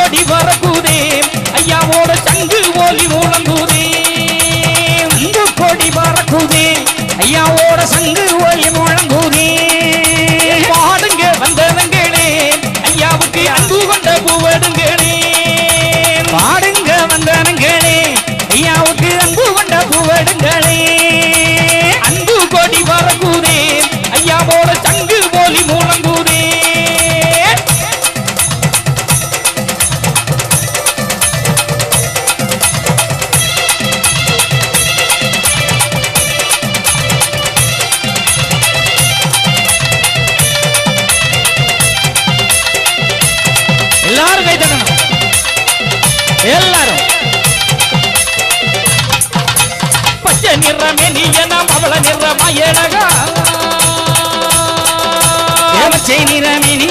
கொடி பறக்குதே ஐயாவோட சங்கு ஓலி முழங்குதே அன்பு கொடி பறக்குதே ஐயாவோட சங்கு ஓலி முழங்குதே. பாடுங்க வந்தவங்களே ஐயாவுக்கு அன்பு கொண்ட பூவடுங்களே. பாடுங்க வந்தவங்களே ஐயாவுக்கு அன்பு கொண்ட பூவடுங்களே. அன்பு கொடி பறக்குதே ஐயாவோட எல்லாரும் கை தட்டணும். எல்லாரும். பச்சை நிறமே நீ எனம் அவள நிறமாயழகா பச்சை நிறமே நீ